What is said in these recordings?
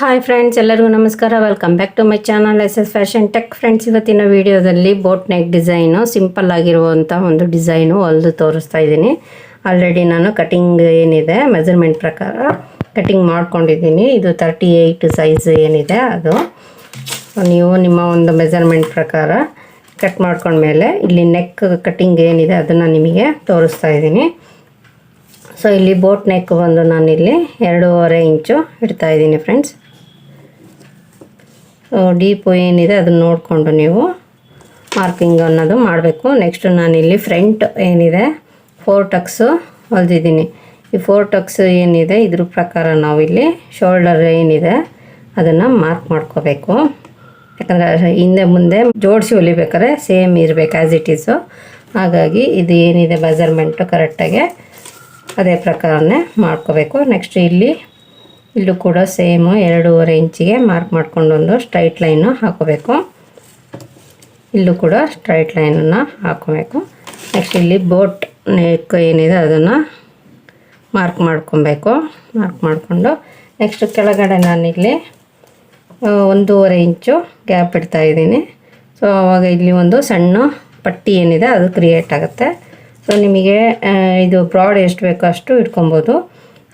Hi friends ಎಲ್ಲರಿಗೂ ನಮಸ್ಕಾರ. Welcome back to my channel S S fashion tech friends ಇವತ್ತಿನ ವಿಡಿಯೋದಲ್ಲಿ ಬೋಟ್ ನೆಕ್ ಡಿಸೈನು ಸಿಂಪಲ್ ಆಗಿರುವಂಥ ಒಂದು ಡಿಸೈನು ಹೊಲಿದು ತೋರಿಸ್ತಾ ಇದ್ದೀನಿ. ಆಲ್ರೆಡಿ ನಾನು ಕಟಿಂಗ್ ಏನಿದೆ ಮೆಜರ್ಮೆಂಟ್ ಪ್ರಕಾರ ಕಟಿಂಗ್ ಮಾಡ್ಕೊಂಡಿದ್ದೀನಿ. ಇದು ತರ್ಟಿ ಏಯ್ಟ್ ಸೈಜ್ ಏನಿದೆ ಅದು. ನೀವು ನಿಮ್ಮ ಒಂದು ಮೆಜರ್ಮೆಂಟ್ ಪ್ರಕಾರ ಕಟ್ ಮಾಡ್ಕೊಂಡ್ಮೇಲೆ ಇಲ್ಲಿ ನೆಕ್ ಕಟಿಂಗ್ ಏನಿದೆ ಅದನ್ನು ನಿಮಗೆ ತೋರಿಸ್ತಾ ಇದ್ದೀನಿ. ಸೊ ಇಲ್ಲಿ ಬೋಟ್ ನೆಕ್ ಬಂದು ನಾನಿಲ್ಲಿ ಎರಡೂವರೆ ಇಂಚು ಇಡ್ತಾ ಇದ್ದೀನಿ ಫ್ರೆಂಡ್ಸ್ ಡೀಪು ಏನಿದೆ ಅದನ್ನು ನೋಡಿಕೊಂಡು ನೀವು ಮಾರ್ಕಿಂಗ್ ಅನ್ನೋದು ಮಾಡಬೇಕು. ನೆಕ್ಸ್ಟ್ ನಾನಿಲ್ಲಿ ಫ್ರಂಟ್ ಏನಿದೆ ಫೋರ್ ಟಕ್ಸು ಹೊಲಿದಿದ್ದೀನಿ. ಈ ಫೋರ್ ಟಕ್ಸ್ ಏನಿದೆ, ಇದ್ರ ಪ್ರಕಾರ ನಾವಿಲ್ಲಿ ಶೋಲ್ಡರ್ ಏನಿದೆ, ಅದನ್ನು ಮಾರ್ಕ್ ಮಾಡ್ಕೋಬೇಕು. ಯಾಕಂದರೆ ಹಿಂದೆ ಮುಂದೆ ಜೋಡಿಸಿ ಹೊಲಿಬೇಕಾದ್ರೆ ಸೇಮ್ ಇರಬೇಕು ಆ್ಯಸ್ ಇಟ್ ಈಸು ಹಾಗಾಗಿ ಇದು ಏನಿದೆ ಮೆಜರ್ಮೆಂಟು ಕರೆಕ್ಟಾಗಿ ಅದೇ ಪ್ರಕಾರನೇ ಮಾಡ್ಕೋಬೇಕು. ನೆಕ್ಸ್ಟ್ ಇಲ್ಲಿ ಇಲ್ಲೂ ಕೂಡ ಸೇಮು ಎರಡೂವರೆ ಇಂಚಿಗೆ ಮಾರ್ಕ್ ಮಾಡ್ಕೊಂಡು ಒಂದು ಸ್ಟ್ರೈಟ್ ಲೈನು ಹಾಕೋಬೇಕು. ಇಲ್ಲೂ ಕೂಡ ಸ್ಟ್ರೈಟ್ ಲೈನನ್ನು ಹಾಕೋಬೇಕು. ನೆಕ್ಸ್ಟ್ ಇಲ್ಲಿ ಬೋಟ್ ನೆಕ್ ಏನಿದೆ ಅದನ್ನು ಮಾರ್ಕ್ ಮಾಡ್ಕೊಬೇಕು. ಮಾರ್ಕ್ ಮಾಡಿಕೊಂಡು ನೆಕ್ಸ್ಟ್ ಕೆಳಗಡೆ ನಾನಿಲ್ಲಿ ಒಂದೂವರೆ ಇಂಚು ಗ್ಯಾಪ್ ಇಡ್ತಾ ಇದ್ದೀನಿ. ಸೊ ಆವಾಗ ಇಲ್ಲಿ ಒಂದು ಸಣ್ಣ ಪಟ್ಟಿ ಏನಿದೆ ಅದು ಕ್ರಿಯೇಟ್ ಆಗುತ್ತೆ. ಸೊ ನಿಮಗೆ ಇದು ಬ್ರಾಡ್ ಎಷ್ಟು ಬೇಕೋ ಅಷ್ಟು ಇಟ್ಕೊಬೋದು.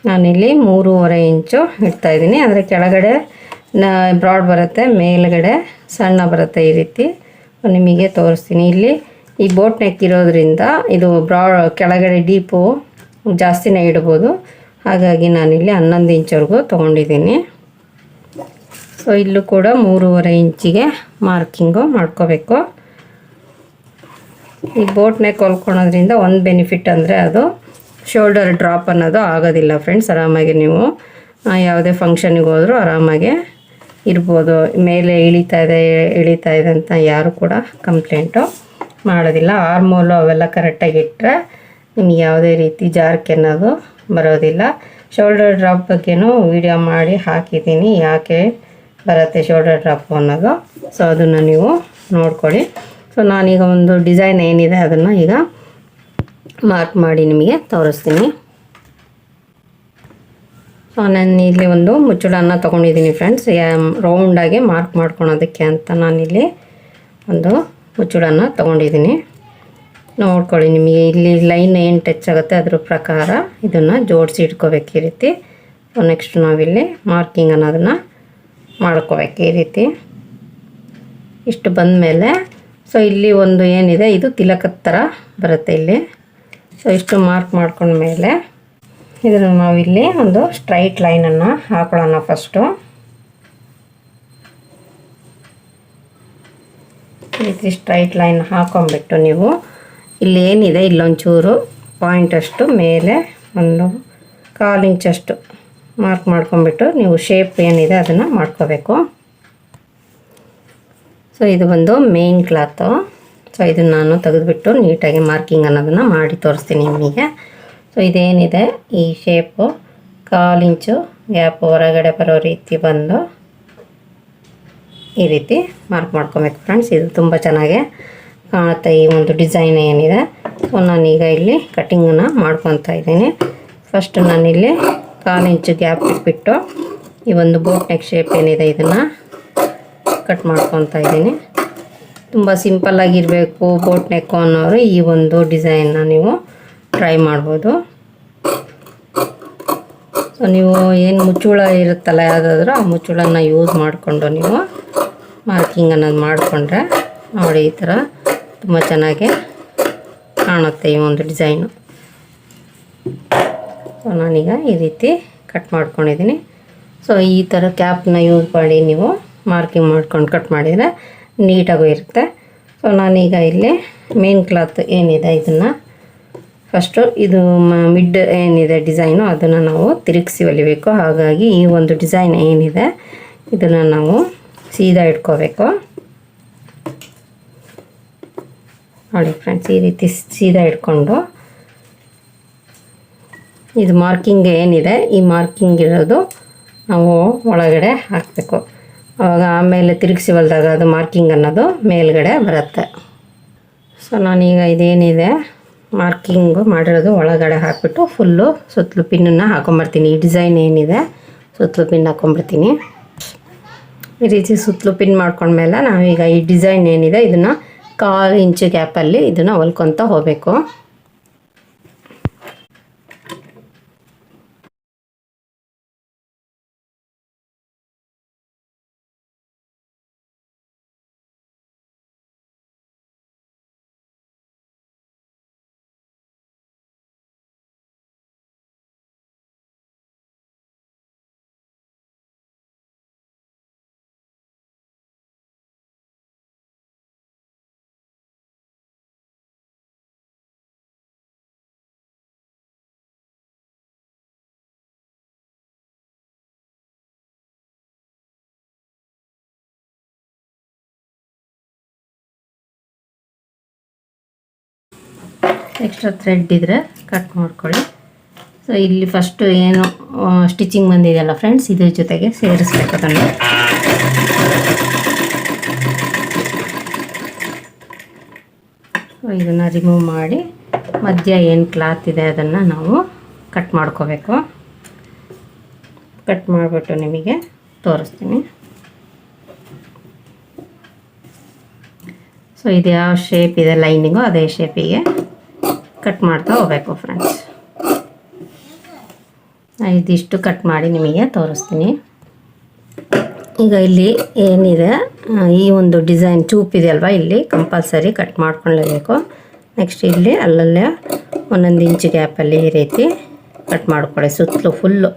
ನಾನಿಲ್ಲಿ ಮೂರುವರೆ ಇಂಚು ಇಡ್ತಾ ಇದ್ದೀನಿ. ಅಂದರೆ ಕೆಳಗಡೆ ಬ್ರಾಡ್ ಬರುತ್ತೆ, ಮೇಲ್ಗಡೆ ಸಣ್ಣ ಬರುತ್ತೆ ಈ ರೀತಿ. ನಿಮಗೆ ತೋರಿಸ್ತೀನಿ. ಇಲ್ಲಿ ಈ ಬೋಟ್ ನೆಕ್ ಇರೋದ್ರಿಂದ ಇದು ಬ್ರಾ ಕೆಳಗಡೆ ಡೀಪು ಜಾಸ್ತಿನೇ ಇಡ್ಬೋದು. ಹಾಗಾಗಿ ನಾನಿಲ್ಲಿ ಹನ್ನೊಂದು ಇಂಚವರೆಗೂ ತೊಗೊಂಡಿದ್ದೀನಿ. ಸೊ ಇಲ್ಲೂ ಕೂಡ ಮೂರುವರೆ ಇಂಚಿಗೆ ಮಾರ್ಕಿಂಗು ಮಾಡ್ಕೋಬೇಕು. ಈ ಬೋಟ್ ನೆಕ್ ಹೊಲ್ಕೊಳೋದ್ರಿಂದ ಒಂದು ಬೆನಿಫಿಟ್ ಅಂದರೆ ಅದು ಶೋಲ್ಡರ್ ಡ್ರಾಪ್ ಅನ್ನೋದು ಆಗೋದಿಲ್ಲ ಫ್ರೆಂಡ್ಸ್ ಆರಾಮಾಗಿ ನೀವು ಯಾವುದೇ ಫಂಕ್ಷನಿಗೆ ಹೋದರೂ ಆರಾಮಾಗಿ ಇರ್ಬೋದು. ಮೇಲೆ ಇಳಿತಾ ಇದೆ ಇಳಿತಾ ಇದೆ ಅಂತ ಯಾರು ಕೂಡ ಕಂಪ್ಲೇಂಟು ಮಾಡೋದಿಲ್ಲ. ಆರ್ಮೋಲು ಅವೆಲ್ಲ ಕರೆಕ್ಟಾಗಿ ಇಟ್ಟರೆ ನಿಮ್ಗೆ ಯಾವುದೇ ರೀತಿ ಜಾರ್ಕೆ ಅನ್ನೋದು ಬರೋದಿಲ್ಲ. ಶೋಲ್ಡರ್ ಡ್ರಾಪ್ ಬಗ್ಗೆನೂ ವಿಡಿಯೋ ಮಾಡಿ ಹಾಕಿದ್ದೀನಿ. ಯಾಕೆ ಬರುತ್ತೆ ಶೋಲ್ಡರ್ ಡ್ರಾಪ್ ಅನ್ನೋದು? ಸೊ ಅದನ್ನು ನೀವು ನೋಡ್ಕೊಳ್ಳಿ. ಸೊ ನಾನೀಗ ಒಂದು ಡಿಸೈನ್ ಏನಿದೆ ಅದನ್ನು ಈಗ ಮಾರ್ಕ್ ಮಾಡಿ ನಿಮಗೆ ತೋರಿಸ್ತೀನಿ. ಸೊ ನಾನು ಇಲ್ಲಿ ಒಂದು ಮುಚ್ಚಳನ ತೊಗೊಂಡಿದ್ದೀನಿ ಫ್ರೆಂಡ್ಸ್ ರೌಂಡಾಗಿ ಮಾರ್ಕ್ ಮಾಡ್ಕೊಳೋದಕ್ಕೆ ಅಂತ ನಾನಿಲ್ಲಿ ಒಂದು ಮುಚ್ಚಳನ ತೊಗೊಂಡಿದ್ದೀನಿ. ನೋಡ್ಕೊಳ್ಳಿ ನಿಮಗೆ ಇಲ್ಲಿ ಲೈನ್ ಏನು ಟಚ್ ಆಗುತ್ತೆ ಅದ್ರ ಪ್ರಕಾರ ಇದನ್ನು ಜೋಡಿಸಿ ಇಟ್ಕೋಬೇಕು ಈ ರೀತಿ. ಸೊ ನೆಕ್ಸ್ಟ್ ನಾವಿಲ್ಲಿ ಮಾರ್ಕಿಂಗ್ ಅನ್ನೋದನ್ನು ಮಾಡ್ಕೋಬೇಕು ಈ ರೀತಿ. ಇಷ್ಟು ಬಂದಮೇಲೆ ಸೊ ಇಲ್ಲಿ ಒಂದು ಏನಿದೆ, ಇದು ತಿಲಕದ ಥರ ಬರುತ್ತೆ ಇಲ್ಲಿ. ಸೊ ಇಷ್ಟು ಮಾರ್ಕ್ ಮಾಡ್ಕೊಂಡ್ಮೇಲೆ ಇದನ್ನು ನಾವಿಲ್ಲಿ ಒಂದು ಸ್ಟ್ರೈಟ್ ಲೈನನ್ನು ಹಾಕೊಳ್ಳೋಣ ಫಸ್ಟು ಈ ರೀತಿ ಸ್ಟ್ರೈಟ್ ಲೈನ್ ಹಾಕೊಂಡ್ಬಿಟ್ಟು ನೀವು ಇಲ್ಲಿ ಏನಿದೆ? ಇಲ್ಲೊಂಚೂರು ಪಾಯಿಂಟಷ್ಟು ಮೇಲೆ ಒಂದು ಕಾಲು ಇಂಚಷ್ಟು ಮಾರ್ಕ್ ಮಾಡ್ಕೊಂಬಿಟ್ಟು ನೀವು ಶೇಪ್ ಏನಿದೆ ಅದನ್ನು ಮಾಡ್ಕೋಬೇಕು. ಸೊ ಇದು ಬಂದು ಮೇನ್ ಕ್ಲಾತು ಸೊ ಇದನ್ನು ನಾನು ತೆಗೆದುಬಿಟ್ಟು ನೀಟಾಗಿ ಮಾರ್ಕಿಂಗ್ ಅನ್ನೋದನ್ನು ಮಾಡಿ ತೋರಿಸ್ತೀನಿ ನಿಮಗೆ. ಸೊ ಇದೇನಿದೆ? ಈ ಶೇಪು ಕಾಲು ಇಂಚು ಗ್ಯಾಪ್ ಹೊರಗಡೆ ಬರೋ ರೀತಿ ಬಂದು ಈ ರೀತಿ ಮಾರ್ಕ್ ಮಾಡ್ಕೊಬೇಕು ಫ್ರೆಂಡ್ಸ್. ಇದು ತುಂಬ ಚೆನ್ನಾಗಿ ಕಾಣುತ್ತೆ ಈ ಒಂದು ಡಿಸೈನ್ ಏನಿದೆ. ಸೊ ನಾನೀಗ ಇಲ್ಲಿ ಕಟ್ಟಿಂಗನ್ನು ಮಾಡ್ಕೊತಾ ಇದ್ದೀನಿ. ಫಸ್ಟ್ ನಾನಿಲ್ಲಿ ಕಾಲು ಇಂಚು ಗ್ಯಾಪ್ ಇಟ್ಬಿಟ್ಟು ಈ ಒಂದು ಬೋಟ್ ನೆಕ್ ಶೇಪ್ ಏನಿದೆ ಇದನ್ನು ಕಟ್ ಮಾಡ್ಕೊತಾ ಇದ್ದೀನಿ. ತುಂಬ ಸಿಂಪಲ್ಲಾಗಿರಬೇಕು ಬೋಟ್ ನೆಕ್ಕು ಅನ್ನೋರು ಈ ಒಂದು ಡಿಸೈನ್ನ ನೀವು ಟ್ರೈ ಮಾಡ್ಬೋದು. ಸೊ ನೀವು ಏನು ಮುಚ್ಚುಳ ಇರುತ್ತಲ್ಲ ಯಾವುದಾದ್ರೂ ಆ ಮುಚ್ಚುಳನ ಯೂಸ್ ಮಾಡಿಕೊಂಡು ನೀವು ಮಾರ್ಕಿಂಗ್ ಅನ್ನೋದು ಮಾಡಿಕೊಂಡ್ರೆ ನೋಡಿ ಈ ಥರ ತುಂಬ ಚೆನ್ನಾಗಿ ಕಾಣುತ್ತೆ ಈ ಒಂದು ಡಿಸೈನು. ಸೊ ನಾನೀಗ ಈ ರೀತಿ ಕಟ್ ಮಾಡ್ಕೊಂಡಿದ್ದೀನಿ. ಸೊ ಈ ಥರ ಕ್ಯಾಪ್ನ ಯೂಸ್ ಮಾಡಿ ನೀವು ಮಾರ್ಕಿಂಗ್ ಮಾಡ್ಕೊಂಡು ಕಟ್ ಮಾಡಿದರೆ ನೀಟಾಗೂ ಇರುತ್ತೆ. ಸೊ ನಾನೀಗ ಇಲ್ಲಿ ಮೇನ್ ಕ್ಲಾತ್ ಏನಿದೆ ಇದನ್ನು. ಫಸ್ಟು ಇದು ಮಿಡ್ ಏನಿದೆ ಡಿಸೈನು ಅದನ್ನು ನಾವು ತಿರುಗಿಸಿ ಹೊಲಿಬೇಕು. ಹಾಗಾಗಿ ಈ ಒಂದು ಡಿಸೈನ್ ಏನಿದೆ ಇದನ್ನು ನಾವು ಸೀದಾ ಇಟ್ಕೋಬೇಕು. ನೋಡಿ ಫ್ರೆಂಡ್ಸ್ ಈ ರೀತಿ ಸೀದಾ ಇಟ್ಕೊಂಡು ಇದು ಮಾರ್ಕಿಂಗ್ ಏನಿದೆ, ಈ ಮಾರ್ಕಿಂಗ್ ಇರೋದು ನಾವು ಒಳಗಡೆ ಹಾಕಬೇಕು. ಆವಾಗ ಆಮೇಲೆ ತಿರುಗಿಸಿ ಹೊಲ್ದಾಗ ಅದು ಮಾರ್ಕಿಂಗ್ ಅನ್ನೋದು ಮೇಲ್ಗಡೆ ಬರುತ್ತೆ. ಸೊ ನಾನೀಗ ಇದೇನಿದೆ ಮಾರ್ಕಿಂಗು ಮಾಡಿರೋದು ಒಳಗಡೆ ಹಾಕಿಬಿಟ್ಟು ಫುಲ್ಲು ಸುತ್ತಲೂ ಪಿನ್ನನ್ನು ಹಾಕೊಂಬರ್ತೀನಿ. ಈ ಡಿಸೈನ್ ಏನಿದೆ, ಸುತ್ತಲೂ ಪಿನ್ ಹಾಕೊಂಬರ್ತೀನಿ. ಈ ರೀತಿ ಸುತ್ತಲೂ ಪಿನ್ ಮಾಡ್ಕೊಂಡ್ಮೇಲೆ ನಾವೀಗ ಈ ಡಿಸೈನ್ ಏನಿದೆ, ಇದನ್ನು ಕಾಲು ಇಂಚು ಗ್ಯಾಪಲ್ಲಿ ಇದನ್ನು ಹೊಲ್ಕೊತ ಹೋಗಬೇಕು. ಎಕ್ಸ್ಟ್ರಾ ಥ್ರೆಡ್ ಇದ್ದರೆ ಕಟ್ ಮಾಡ್ಕೊಳ್ಳಿ. ಸೊ ಇಲ್ಲಿ ಫಸ್ಟು ಏನು ಸ್ಟಿಚಿಂಗ್ ಬಂದಿದೆಯಲ್ಲ ಫ್ರೆಂಡ್ಸ್ ಇದ್ರ ಜೊತೆಗೆ ಸೇರಿಸ್ಬೇಕು ಅದನ್ನು. ಇದನ್ನು ರಿಮೂವ್ ಮಾಡಿ, ಮಧ್ಯ ಏನು ಕ್ಲಾತ್ ಇದೆ ಅದನ್ನು ನಾವು ಕಟ್ ಮಾಡ್ಕೋಬೇಕು. ಕಟ್ ಮಾಡಿಬಿಟ್ಟು ನಿಮಗೆ ತೋರಿಸ್ತೀನಿ. ಸೊ ಇದು ಯಾವ ಶೇಪ್ ಇದೆ ಲೈನಿಂಗು ಅದೇ ಶೇಪಿಗೆ ಕಟ್ ಮಾಡ್ತಾ ಹೋಗ್ಬೇಕು ಫ್ರೆಂಡ್ಸ್ ಇದಿಷ್ಟು ಕಟ್ ಮಾಡಿ ನಿಮಗೆ ತೋರಿಸ್ತೀನಿ. ಈಗ ಇಲ್ಲಿ ಏನಿದೆ? ಈ ಒಂದು ಡಿಸೈನ್ ಚೂಪ್ ಇದೆಯಲ್ವಾ ಇಲ್ಲಿ ಕಂಪಲ್ಸರಿ ಕಟ್ ಮಾಡ್ಕೊಳ್ಳೇಬೇಕು ನೆಕ್ಸ್ಟ್ ಇಲ್ಲಿ ಅಲ್ಲಲ್ಲೇ ಒಂದೊಂದು ಇಂಚು ಗ್ಯಾಪಲ್ಲಿ ಈ ರೀತಿ ಕಟ್ ಮಾಡ್ಕೊಳ್ಳಿ ಸುತ್ತಲೂ ಫುಲ್ಲು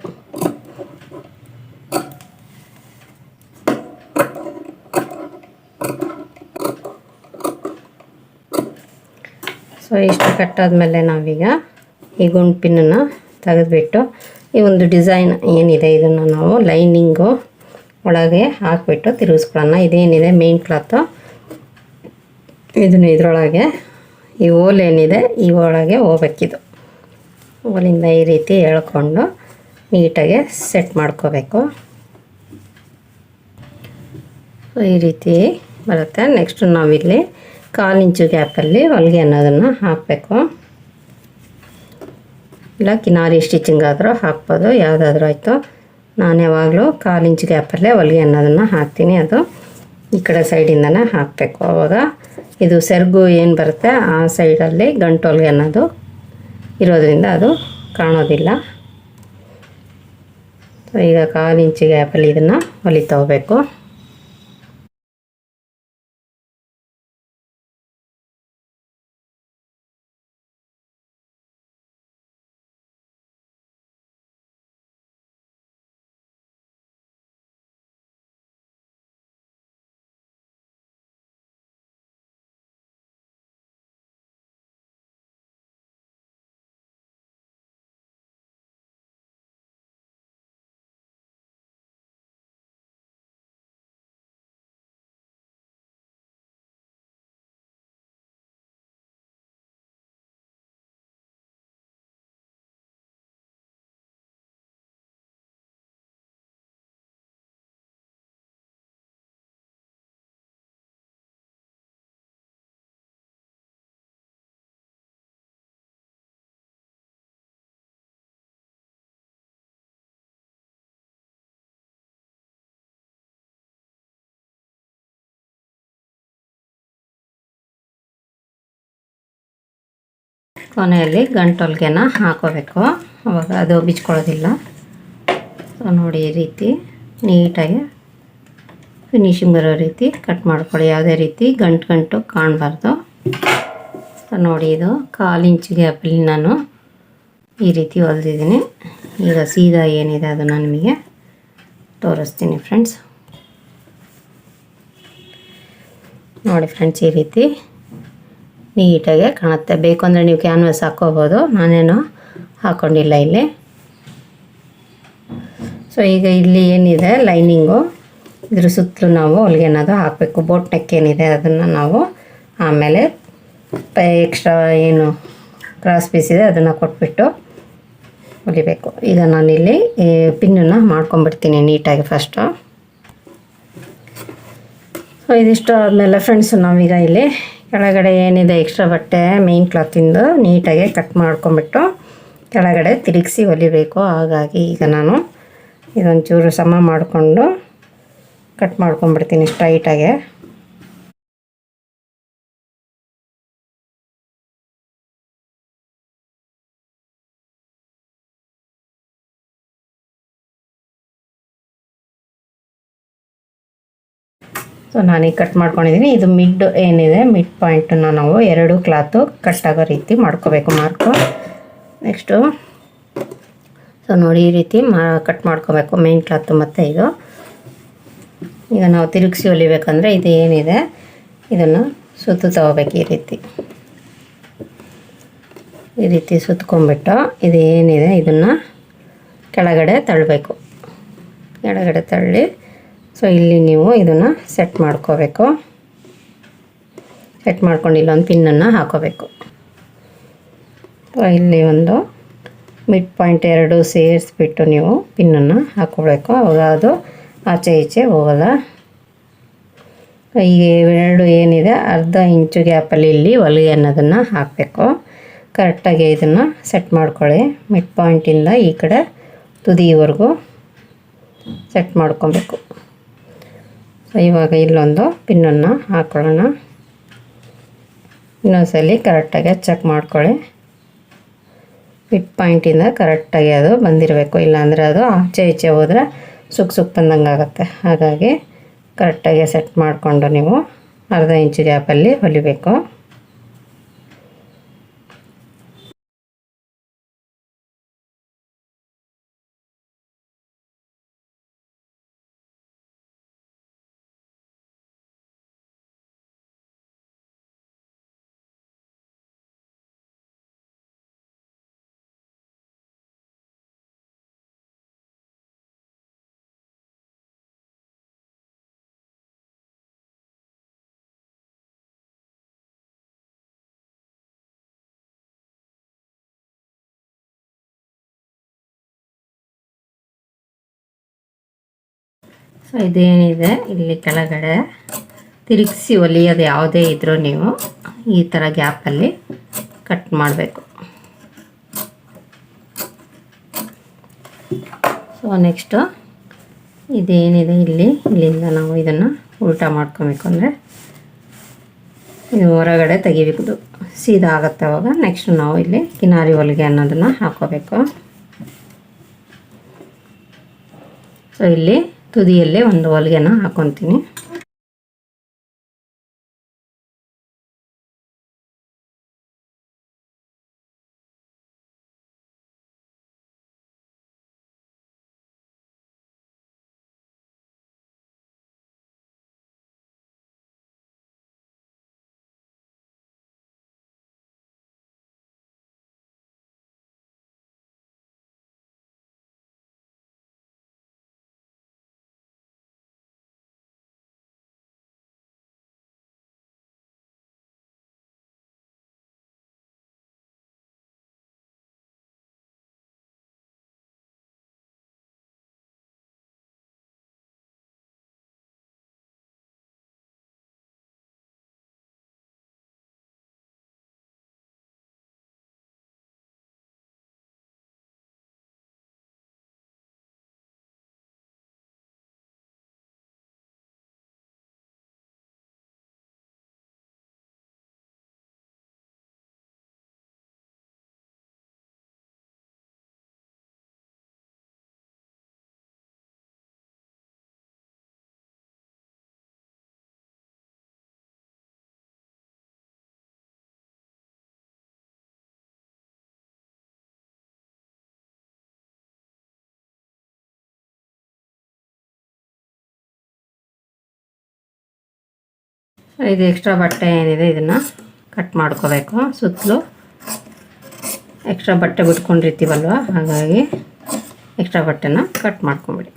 ಸೊ ಇಷ್ಟು ಕಟ್ಟಾದಮೇಲೆ ನಾವೀಗ ಈ ಗುಂಡು ಪಿನ್ನನ್ನು ತೆಗೆದುಬಿಟ್ಟು ಈ ಒಂದು ಡಿಸೈನ್ ಏನಿದೆ ಇದನ್ನು ನಾವು ಲೈನಿಂಗು ಒಳಗೆ ಹಾಕಿಬಿಟ್ಟು ತಿರುಗಿಸ್ಕೊಳ್ಳೋಣ. ಇದೇನಿದೆ ಮೇನ್ ಕ್ಲಾತು ಇದನ್ನು ಇದರೊಳಗೆ ಈ ಓಲ್ ಏನಿದೆ, ಈ ಒಳಗೆ ಹೋಗ್ಬೇಕಿದು. ಓಲಿಂದ ಈ ರೀತಿ ಎಳ್ಕೊಂಡು ನೀಟಾಗಿ ಸೆಟ್ ಮಾಡ್ಕೋಬೇಕು. ಈ ರೀತಿ ಬರುತ್ತೆ. ನೆಕ್ಸ್ಟ್ ನಾವಿಲ್ಲಿ ಕಾಲು ಇಂಚು ಗ್ಯಾಪಲ್ಲಿ ಹೊಲಿಗೆ ಅನ್ನೋದನ್ನು ಹಾಕಬೇಕು. ಇಲ್ಲ, ಕಿನಾರಿ ಸ್ಟಿಚಿಂಗ್ ಆದರೂ ಹಾಕ್ಬೋದು, ಯಾವುದಾದ್ರೂ ಆಯಿತು. ನಾನು ಯಾವಾಗಲೂ ಕಾಲು ಇಂಚು ಗ್ಯಾಪಲ್ಲೇ ಹೊಲಿಗೆ ಅನ್ನೋದನ್ನು ಹಾಕ್ತೀನಿ. ಅದು ಈ ಕಡೆ ಸೈಡಿಂದನೇ ಹಾಕಬೇಕು. ಆವಾಗ ಇದು ಸೆರಗು ಏನು ಬರುತ್ತೆ, ಆ ಸೈಡಲ್ಲಿ ಗಂಟು ಹೊಲಿಗೆ ಅನ್ನೋದು ಇರೋದ್ರಿಂದ ಅದು ಕಾಣೋದಿಲ್ಲ. ಈಗ ಕಾಲು ಇಂಚು ಗ್ಯಾಪಲ್ಲಿ ಇದನ್ನು ಹೊಲಿತಾ ಹೋಗಬೇಕು. ಕೊನೆಯಲ್ಲಿ ಗಂಟೊಲ್ಗೆನ ಹಾಕೋಬೇಕು. ಅವಾಗ ಅದು ಬಿಚ್ಕೊಳ್ಳೋದಿಲ್ಲ. ಸೊ, ನೋಡಿ ಈ ರೀತಿ ನೀಟಾಗಿ ಫಿನಿಶಿಂಗ್ ಬರೋ ರೀತಿ ಕಟ್ ಮಾಡ್ಕೊಳ್ಳಿ. ಯಾವುದೇ ರೀತಿ ಗಂಟು ಗಂಟು ಕಾಣಬಾರ್ದು. ಸೊ, ನೋಡಿ ಇದು ಕಾಲು ಇಂಚಿಗೆ ಅಪ್ಲಿ ನಾನು ಈ ರೀತಿ ಹೊಲ್ದಿದ್ದೀನಿ. ಈಗ ಸೀದಾ ಏನಿದೆ ಅದನ್ನು ನಿಮಗೆ ತೋರಿಸ್ತೀನಿ ಫ್ರೆಂಡ್ಸ್ ನೋಡಿ ಫ್ರೆಂಡ್ಸ್ ಈ ರೀತಿ ನೀಟಾಗಿ ಕಾಣುತ್ತೆ. ಬೇಕು ಅಂದರೆ ನೀವು ಕ್ಯಾನ್ವಾಸ್ ಹಾಕ್ಕೋಬೋದು ನಾನೇನು ಹಾಕ್ಕೊಂಡಿಲ್ಲ ಇಲ್ಲಿ. ಸೊ ಈಗ ಇಲ್ಲಿ ಏನಿದೆ? ಲೈನಿಂಗು. ಇದ್ರ ಸುತ್ತಲೂ ನಾವು ಹೊಲಿಗೆ ಅನ್ನೋದು ಹಾಕಬೇಕು. ಬೋಟ್ ನೆಕ್ ಏನಿದೆ ಅದನ್ನು ನಾವು ಆಮೇಲೆ ಎಕ್ಸ್ಟ್ರಾ ಏನು ಕ್ರಾಸ್ ಪೀಸ್ ಇದೆ ಅದನ್ನು ಕೊಟ್ಬಿಟ್ಟು ಹೊಲಿಬೇಕು. ಈಗ ನಾನಿಲ್ಲಿ ಪಿನ್ನನ್ನು ಮಾಡ್ಕೊಂಬಿಡ್ತೀನಿ ನೀಟಾಗಿ ಫಸ್ಟು ಸೊ ಇದಿಷ್ಟು ಆದಮೇಲೆ ಫ್ರೆಂಡ್ಸು ನಾವೀಗ ಇಲ್ಲಿ ಕೆಳಗಡೆ ಏನಿದೆ ಎಕ್ಸ್ಟ್ರಾ ಬಟ್ಟೆ ಮೇನ್ ಕ್ಲಾತಿಂದು ನೀಟಾಗಿ ಕಟ್ ಮಾಡ್ಕೊಂಬಿಟ್ಟು ಕೆಳಗಡೆ ತಿರುಗಿಸಿ ಹೊಲಿಬೇಕು. ಹಾಗಾಗಿ ಈಗ ನಾನು ಇದೊಂಚೂರು ಸಮ ಮಾಡಿಕೊಂಡು ಕಟ್ ಮಾಡ್ಕೊಂಬಿಡ್ತೀನಿ ಸ್ಟ್ರೈಟಾಗೆ ಸೊ ನಾನೀಗ ಕಟ್ ಮಾಡ್ಕೊಂಡಿದ್ದೀನಿ ಇದು ಮಿಡ್ ಏನಿದೆ? ಮಿಡ್ ಪಾಯಿಂಟನ್ನು ನಾವು ಎರಡು ಕ್ಲಾತು ಕಟ್ ಆಗೋ ರೀತಿ ಮಾಡ್ಕೋಬೇಕು ಮಾರ್ಕು ನೆಕ್ಸ್ಟು ಸೊ ನೋಡಿ ಈ ರೀತಿ ಮಾ ಕಟ್ ಮಾಡ್ಕೋಬೇಕು ಮೇನ್ ಕ್ಲಾತು ಮತ್ತು ಇದು. ಈಗ ನಾವು ತಿರುಗಿಸಿ ಹೊಲಿಬೇಕಂದ್ರೆ ಇದು ಏನಿದೆ? ಇದನ್ನು ಸುತ್ತು ತಗೋಬೇಕು ಈ ರೀತಿ. ಈ ರೀತಿ ಸುತ್ಕೊಂಡ್ಬಿಟ್ಟು ಇದು ಏನಿದೆ? ಇದನ್ನು ಕೆಳಗಡೆ ತಳ್ಳಬೇಕು. ಕೆಳಗಡೆ ತಳ್ಳಿ ಸೊ ಇಲ್ಲಿ ನೀವು ಇದನ್ನು ಸೆಟ್ ಮಾಡ್ಕೋಬೇಕು. ಸೆಟ್ ಮಾಡ್ಕೊಂಡು ಇಲ್ಲೊಂದು ಪಿನ್ನನ್ನು ಹಾಕೋಬೇಕು. ಇಲ್ಲಿ ಒಂದು ಮಿಡ್ ಪಾಯಿಂಟ್ ಎರಡು ಸೇರಿಸ್ಬಿಟ್ಟು ನೀವು ಪಿನ್ನನ್ನು ಹಾಕೋಬೇಕು. ಅವಾಗ ಅದು ಆಚೆ ಈಚೆ ಹೋಗಲ್ಲ. ಈಗ ಎರಡು ಏನಿದೆ, ಅರ್ಧ ಇಂಚು ಗ್ಯಾಪಲ್ಲಿ ಇಲ್ಲಿ ಹೊಲಿಗೆ ಅನ್ನೋದನ್ನು ಹಾಕಬೇಕು. ಕರೆಕ್ಟಾಗಿ ಇದನ್ನು ಸೆಟ್ ಮಾಡ್ಕೊಳ್ಳಿ. ಮಿಡ್ ಪಾಯಿಂಟಿಂದ ಈ ಕಡೆ ತುದಿವರೆಗೂ ಸೆಟ್ ಮಾಡ್ಕೊಬೇಕು. ಇವಾಗ ಇಲ್ಲೊಂದು ಪಿನ್ನನ್ನು ಹಾಕ್ಕೊಳ್ಳೋಣ ಇನ್ನೊಂದ್ಸಲಿ ಕರೆಕ್ಟಾಗಿ ಚೆಕ್ ಮಾಡ್ಕೊಳ್ಳಿ. ಮಿಡ್ ಪಾಯಿಂಟಿಂದ ಕರೆಕ್ಟಾಗಿ ಅದು ಬಂದಿರಬೇಕು. ಇಲ್ಲಾಂದರೆ ಅದು ಆಚೆ ಈಚೆ ಹೋದರೆ ಸುಕ್ ಸುಕ್ ಬಂದಂಗೆ ಆಗುತ್ತೆ. ಹಾಗಾಗಿ ಕರೆಕ್ಟಾಗಿ ಸೆಟ್ ಮಾಡಿಕೊಂಡು ನೀವು ಅರ್ಧ ಇಂಚು ಗ್ಯಾಪಲ್ಲಿ ಹೊಲಿಬೇಕು. ಸೊ, ಇದೇನಿದೆ? ಇಲ್ಲಿ ಕೆಳಗಡೆ ತಿರುಗಿಸಿ ಒಲಿಯೋದು ಯಾವುದೇ ಇದ್ದರೂ ನೀವು ಈ ಥರ ಗ್ಯಾಪಲ್ಲಿ ಕಟ್ ಮಾಡಬೇಕು. ಸೊ, ನೆಕ್ಸ್ಟು ಇದೇನಿದೆ ಇಲ್ಲಿ? ಇಲ್ಲಿಂದ ನಾವು ಇದನ್ನು ಉಲ್ಟಾ ಮಾಡ್ಕೊಬೇಕು ಅಂದರೆ ಇದು ಹೊರಗಡೆ ತೆಗಿಬೇಕು. ಸೀದಾ ಆಗುತ್ತೆ ಅವಾಗ. ನೆಕ್ಸ್ಟ್ ನಾವು ಇಲ್ಲಿ ಕಿನಾರಿ ಹೊಲಿಗೆ ಅನ್ನೋದನ್ನು ಹಾಕೋಬೇಕು. ಸೊ, ಇಲ್ಲಿ ತುದಿಯಲ್ಲೇ ಒಂದು ಹೊಲಿಗೆನ ಹಾಕೊತೀನಿ ಇದು ಎಕ್ಸ್ಟ್ರಾ ಬಟ್ಟೆ ಏನಿದೆ ಇದನ್ನು ಕಟ್ ಮಾಡ್ಕೋಬೇಕು. ಸುತ್ತಲೂ ಎಕ್ಸ್ಟ್ರಾ ಬಟ್ಟೆ ಬಿಟ್ಕೊಂಡಿರ್ತೀವಲ್ವ ಹಾಗಾಗಿ ಎಕ್ಸ್ಟ್ರಾ ಬಟ್ಟೆನ ಕಟ್ ಮಾಡ್ಕೊಂಬಿಡಿ.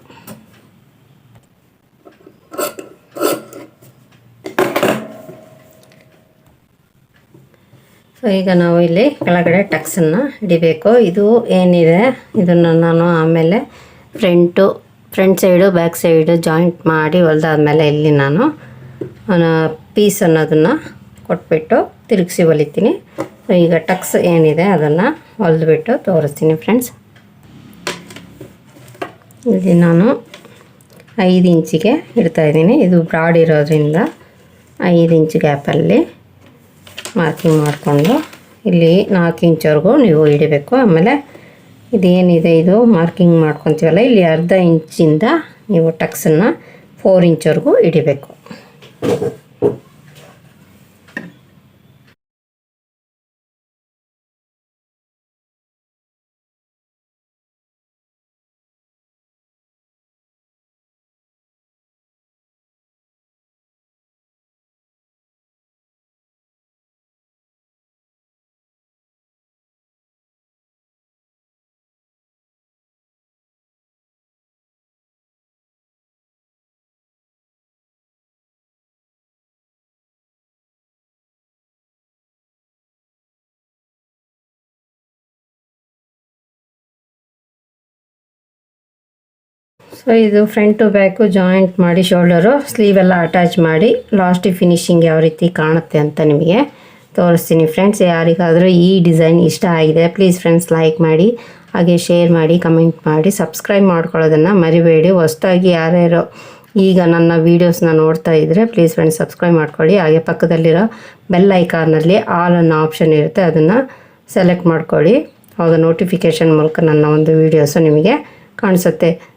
ಸೊ ಈಗ ನಾವು ಇಲ್ಲಿ ಕೆಳಗಡೆ ಟಕ್ಸನ್ನು ಹಿಡಿಬೇಕು. ಇದು ಏನಿದೆ? ಇದನ್ನು ನಾನು ಆಮೇಲೆ front front side back side joint ಮಾಡಿ ಹೊಲ್ದಾದ್ಮೇಲೆ ಇಲ್ಲಿ ನಾನು ಪೀಸ್ ಅನ್ನೋದನ್ನು ಕೊಟ್ಬಿಟ್ಟು ತಿರುಗಿಸಿ ಹೊಲಿತೀನಿ. ಈಗ ಟಕ್ಸ್ ಏನಿದೆ ಅದನ್ನು ಹೊಲಿದ್ಬಿಟ್ಟು ತೋರಿಸ್ತೀನಿ ಫ್ರೆಂಡ್ಸ್ ಇಲ್ಲಿ ನಾನು ಐದು ಇಂಚಿಗೆ ಇಡ್ತಾಯಿದ್ದೀನಿ ಇದು ಬ್ರಾಡ್ ಇರೋದ್ರಿಂದ ಐದು ಇಂಚ್ ಗ್ಯಾಪಲ್ಲಿ ಮಾರ್ಕಿಂಗ್ ಮಾಡಿಕೊಂಡು ಇಲ್ಲಿ ನಾಲ್ಕು ಇಂಚವರೆಗೂ ನೀವು ಹಿಡಿಬೇಕು ಆಮೇಲೆ ಇದೇನಿದೆ ಇದು ಮಾರ್ಕಿಂಗ್ ಮಾಡ್ಕೊತೀವಲ್ಲ, ಇಲ್ಲಿ ಅರ್ಧ ಇಂಚಿಂದ ನೀವು ಟಕ್ಸನ್ನು ಫೋರ್ ಇಂಚವರೆಗೂ ಹಿಡಿಬೇಕು ಸೊ ಇದು ಫ್ರಂಟ್ ಟು ಬ್ಯಾಕು ಜಾಯಿಂಟ್ ಮಾಡಿ ಶೋಲ್ಡರು ಸ್ಲೀವ್ ಎಲ್ಲ ಅಟ್ಯಾಚ್ ಮಾಡಿ ಲಾಸ್ಟಿಗೆ ಫಿನಿಶಿಂಗ್ ಯಾವ ರೀತಿ ಕಾಣುತ್ತೆ ಅಂತ ನಿಮಗೆ ತೋರಿಸ್ತೀನಿ ಫ್ರೆಂಡ್ಸ್ ಯಾರಿಗಾದರೂ ಈ ಡಿಸೈನ್ ಇಷ್ಟ ಆಗಿದೆ ಪ್ಲೀಸ್ ಫ್ರೆಂಡ್ಸ್ ಲೈಕ್ ಮಾಡಿ, ಹಾಗೆ ಶೇರ್ ಮಾಡಿ ಕಮೆಂಟ್ ಮಾಡಿ ಸಬ್ಸ್ಕ್ರೈಬ್ ಮಾಡ್ಕೊಳ್ಳೋದನ್ನು ಮರಿಬೇಡಿ. ಹೊಸ್ದಾಗಿ ಯಾರ್ಯಾರು ಈಗ ನನ್ನ ವೀಡಿಯೋಸ್ನ ನೋಡ್ತಾ ಇದ್ದರೆ ಪ್ಲೀಸ್ ಫ್ರೆಂಡ್ಸ್ ಸಬ್ಸ್ಕ್ರೈಬ್ ಮಾಡ್ಕೊಳ್ಳಿ. ಹಾಗೆ ಪಕ್ಕದಲ್ಲಿರೋ ಬೆಲ್ ಐಕಾನಲ್ಲಿ ಆಲ್ ಅನ್ನೋ ಆಪ್ಷನ್ ಇರುತ್ತೆ, ಅದನ್ನು ಸೆಲೆಕ್ಟ್ ಮಾಡ್ಕೊಳ್ಳಿ. ಆವಾಗ ನೋಟಿಫಿಕೇಷನ್ ಮೂಲಕ ನನ್ನ ಒಂದು ವೀಡಿಯೋಸು ನಿಮಗೆ ಕಾಣಿಸುತ್ತೆ.